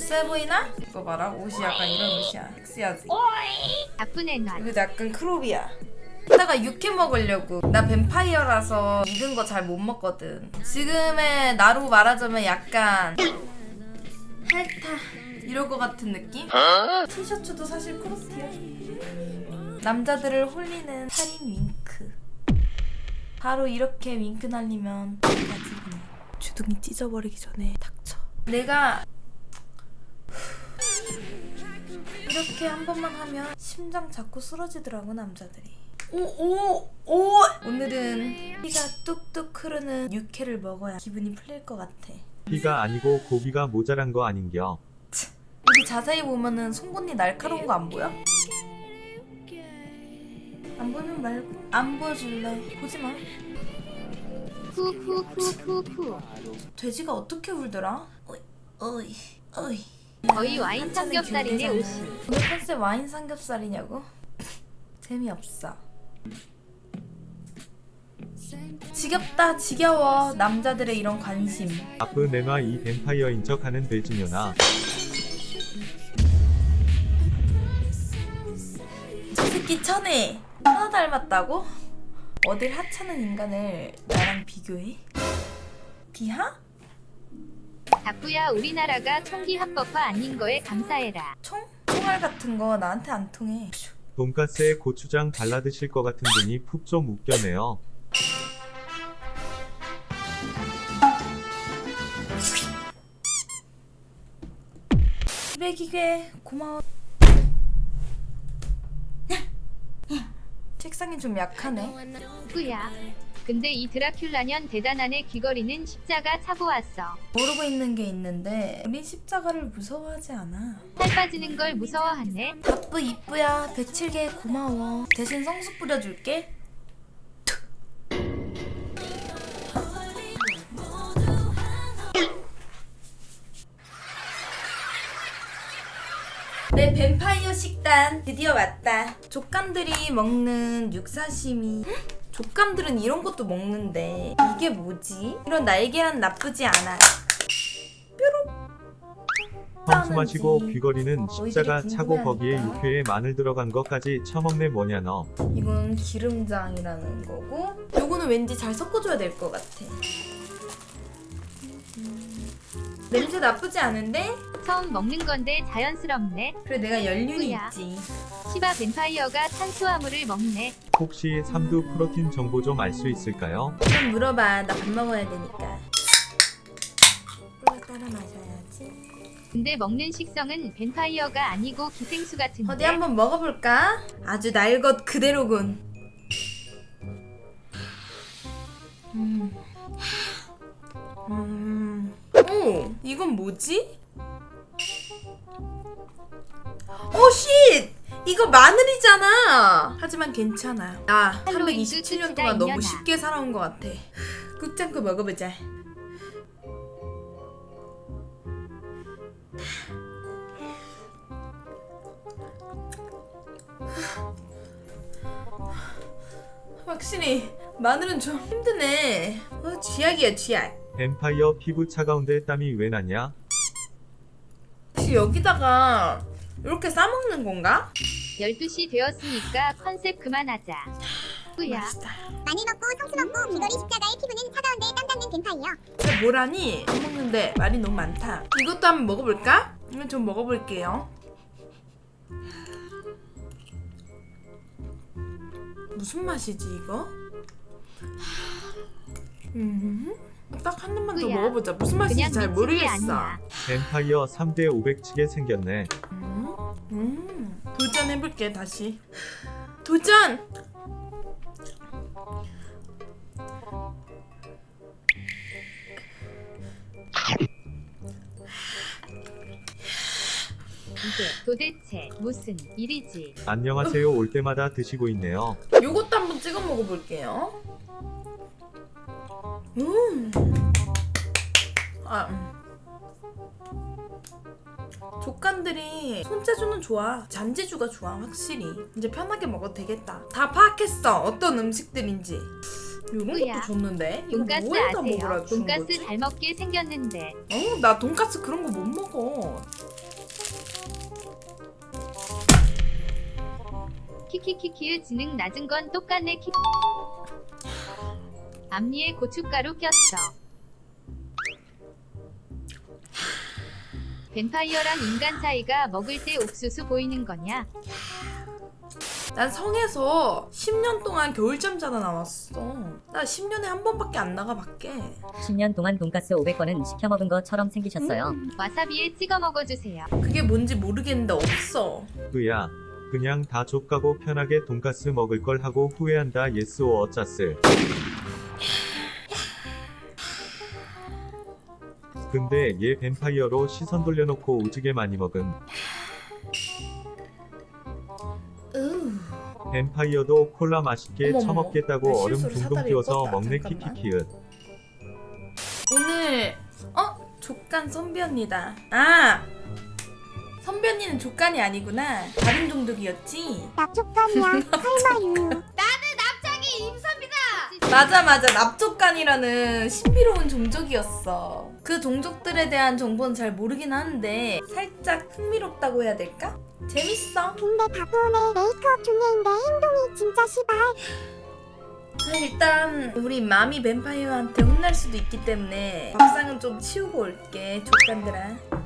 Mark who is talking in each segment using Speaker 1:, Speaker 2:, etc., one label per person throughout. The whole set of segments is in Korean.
Speaker 1: 쎄 보이나? 이거 봐라. 옷이 약간 이런 옷이야. 섹시하지?
Speaker 2: 나쁜 애나
Speaker 1: 이거 약간 크롭이야. 이따가 육회 먹으려고. 나 뱀파이어라서 익은 거 잘 못 먹거든. 지금의 나로 말하자면 약간 핥아 이럴 것 같은 느낌? 티셔츠도 사실 크롭티야. 남자들을 홀리는 살인 윙크. 바로 이렇게 윙크 날리면 주둥이 찢어버리기 전에 닥쳐. 내가 이렇게 한 번만 하면 심장 자꾸 쓰러지더라고 남자들이. 오오 오! 오늘은 피가 뚝뚝 흐르는 육회를 먹어야 기분이 풀릴 것 같아.
Speaker 3: 피가 아니고 고기가 모자란 거 아닌겨.
Speaker 1: 여기 자세히 보면은 송곳니 날카로운 거 안 보여? 안 보면 말고 안 보여줄래? 보지 마.
Speaker 2: 후후후후후.
Speaker 1: 돼지가 어떻게 울더라? 어이 어이 어이
Speaker 2: 거의 와인
Speaker 1: 기대잖아.
Speaker 2: 옷이
Speaker 1: 오늘 컨셉 와인 삼겹살이냐고? 재미없어. 지겹다 지겨워 남자들의 이런 관심.
Speaker 3: 아프 내놔 이 뱀파이어인 척 하는 돼지녀나.
Speaker 1: 저 새끼 천해. 하나 닮았다고? 어딜 하찮은 인간을 나랑 비교해? 비하?
Speaker 2: 다꾸야 우리나라가 총기 합법화 아닌 거에 감사해라
Speaker 1: 총? 총알 같은 거 나한테 안 통해.
Speaker 3: 돈가스에 고추장 발라 드실 것 같은 분이 푹 좀 웃겨내요.
Speaker 1: 기계 고마워. 책상이 좀 약하네.
Speaker 2: 꾸야 근데 이 드라큘라년 대단하네 귀걸이는 십자가 차고 왔어
Speaker 1: 모르고 있는 게 있는데 우린 십자가를 무서워하지 않아.
Speaker 2: 살 빠지는 걸 무서워하네
Speaker 1: 바쁘 이쁘야 107개 고마워. 대신 성수 뿌려줄게. 내 뱀파이어 식단 드디어 왔다. 족감들이 먹는 육사시미. 족감들은 이런 것도 먹는데 이게 뭐지? 이런 날계란 나쁘지 않아.
Speaker 3: 황수 마시고 귀걸이는
Speaker 1: 너희들이
Speaker 3: 십자가 차고 거기에. 육회에 마늘 들어간 것까지 처먹네 뭐냐 너.
Speaker 1: 이건 기름장이라는 거고 요거는 왠지 잘 섞어줘야 될 것 같아 냄새 나쁘지 않은데?
Speaker 2: 처음 먹는 건데 자연스럽네
Speaker 1: 그래 내가 연륜이
Speaker 2: 뭐야?
Speaker 1: 있지
Speaker 2: 시바 뱀파이어가 탄수화물을 먹네
Speaker 3: 혹시 삼두 프로틴 정보 좀 알 수 있을까요?
Speaker 1: 그럼 물어봐 나 밥 먹어야 되니까 꿀 따라 마셔야지
Speaker 2: 근데 먹는 식성은 뱀파이어가 아니고 기생수 같은데
Speaker 1: 어디 한번 먹어볼까? 아주 날 것 그대로군 음. 음. 오, 이건 뭐지? 오, 쉿! 이거 마늘이잖아! 하지만 괜찮아. 나
Speaker 2: 할로윈
Speaker 1: 327년
Speaker 2: 끝이다,
Speaker 1: 동안 너무. 쉽게 살아온 것 같아. 꾹장구 먹어보자. 확실히 마늘은 좀 힘드네. 어, 쥐약이야, 쥐약.
Speaker 3: 뱀파이어 피부 차가운데 땀이 왜 나냐?
Speaker 1: 혹시 여기다가 이렇게 싸먹는 건가?
Speaker 2: 12시 되었으니까 컨셉 그만하자
Speaker 1: 맛있다.
Speaker 4: 많이 먹고 성수 먹고 귀걸이 십자가의 피부는 차가운데 땀 닦는 뱀파이어.
Speaker 1: 뭐라니? 안 먹는데 말이 너무 많다. 이것도 한번 먹어볼까? 이건 좀 먹어볼게요. 무슨 맛이지 이거? 음, 딱 한 입만 더? 먹어보자. 무슨 맛인지
Speaker 2: 그냥
Speaker 1: 잘
Speaker 2: 미친 게
Speaker 1: 모르겠어.
Speaker 2: 아니야
Speaker 3: 뱀파이어 3대 500치게 생겼네.
Speaker 1: 음, 음. 도전해볼게 다시. 도전!
Speaker 2: 이게 도대체 무슨 일이지
Speaker 3: 안녕하세요 올 때마다 드시고 있네요.
Speaker 1: 요것도 한번 찍어 먹어볼게요. 음. 아. 음. 족간들이 손재주는 좋아 잔재주가 좋아 확실히. 이제 편하게 먹어도 되겠다. 다 파악했어. 어떤 음식들인지. 요런 것도 줬는데?
Speaker 2: 돈가스
Speaker 1: 뭐에다 먹으라
Speaker 2: 돈가스 잘 먹게 생겼는데.
Speaker 1: 어나 돈까스 그런 거 못 먹어.
Speaker 2: 키키키키의 지능 낮은 건 똑같네 키. 앞니에 고춧가루 꼈어. 뱀파이어랑 인간 사이가 먹을 때 옥수수 보이는 거냐?
Speaker 1: 난 성에서 10년 동안 겨울잠 자다 나왔어. 나 10년에 한 번밖에 안 나가 밖에.
Speaker 5: 10년 동안 돈가스 500번은 시켜 먹은 것처럼 생기셨어요.
Speaker 2: 와사비에 찍어 먹어주세요.
Speaker 1: 그게 뭔지 모르겠는데 없어.
Speaker 3: 으야. 그냥 다 족가고 편하게 돈가스 먹을 걸 하고 후회한다 예스 오 어짜슬. 근데 얘 뱀파이어로 시선 돌려놓고 오지게 많이 먹음.
Speaker 1: 으.
Speaker 3: 뱀파이어도 콜라 맛있게
Speaker 1: 어머머머.
Speaker 3: 처먹겠다고
Speaker 1: 내
Speaker 3: 얼음
Speaker 1: 실수로
Speaker 3: 둥둥
Speaker 1: 사다리
Speaker 3: 띄워서. 먹네
Speaker 1: 잠깐만.
Speaker 3: 키키키읒.
Speaker 1: 오늘 어 족간 선비 언니다. 아 선비 언니는 족간이 아니구나. 다른 종족이었지.
Speaker 4: 납족감이야. 설마유.
Speaker 1: 맞아 맞아 납족간이라는 신비로운 종족이었어. 그 종족들에 대한 정보는 잘 모르긴 하는데 살짝 흥미롭다고 해야 될까? 재밌어.
Speaker 4: 근데 바보네 메이크업 중요인데 행동이 진짜 시발.
Speaker 1: 아, 일단 우리 마미 뱀파이어한테 혼날 수도 있기 때문에 밥상은 좀 치우고 올게 족간들아 아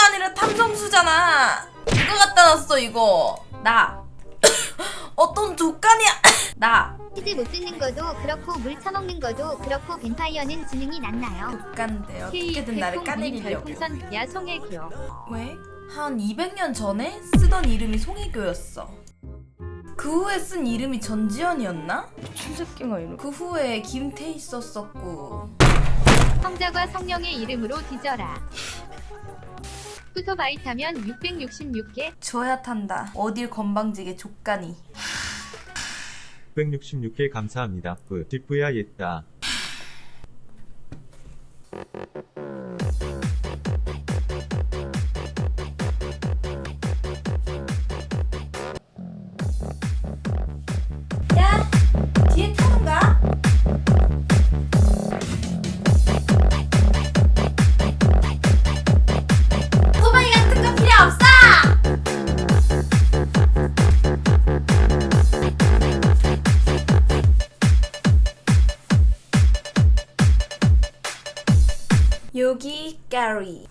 Speaker 1: 탐사수가 아니라 탐정수잖아 누가 갖다 놨어 이거 나 어떤 족간이야 나
Speaker 4: 치즈 못 쓰는 것도 그렇고 물 처먹는 것도 그렇고 뱀파이어는 지능이 낮나요?
Speaker 1: 족간데
Speaker 2: K
Speaker 1: 어떻게든 나를 까내리려고
Speaker 2: 별풍선 야 송혜교.
Speaker 1: 왜? 한 200년 전에 쓰던 이름이 송혜교였어. 그 후에 쓴 이름이 전지현이었나? 미친 새끼가 이러. 그 후에 김태희 썼었고.
Speaker 2: 성자과 성령의 이름으로 뒤져라. 후토바이 타면 666개.
Speaker 1: 줘야 탄다. 어딜 건방지게 족간이.
Speaker 3: 666개 감사합니다. 뿌. 뒷부야 옛다.
Speaker 1: 여기 까리